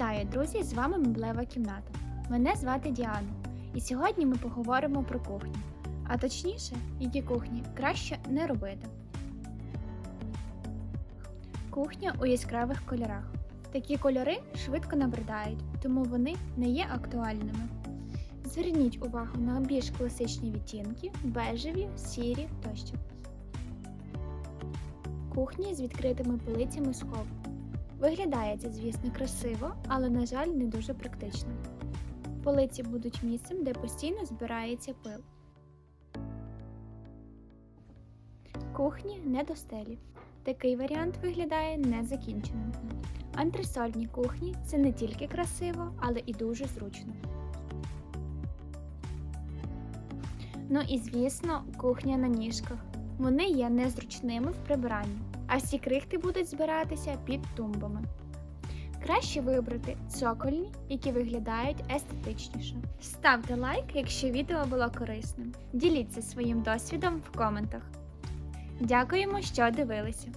Вітаю, друзі! З вами Меблева кімната. Мене звати Діана, і сьогодні ми поговоримо про кухню. А точніше, які кухні краще не робити. Кухня у яскравих кольорах. Такі кольори швидко набридають, тому вони не є актуальними. Зверніть увагу на більш класичні відтінки, бежеві, сірі тощо. Кухні з відкритими полицями схову. Виглядає це, звісно, красиво, але, на жаль, не дуже практично. Полиці будуть місцем, де постійно збирається пил. Кухні не до стелі. Такий варіант виглядає незакінченим. Антресольні кухні це не тільки красиво, але і дуже зручно. Ну і звісно, кухня на ніжках. Вони є незручними в прибиранні, а всі крихти будуть збиратися під тумбами. Краще вибрати цокольні, які виглядають естетичніше. Ставте лайк, якщо відео було корисним. Діліться своїм досвідом в коментах. Дякуємо, що дивилися!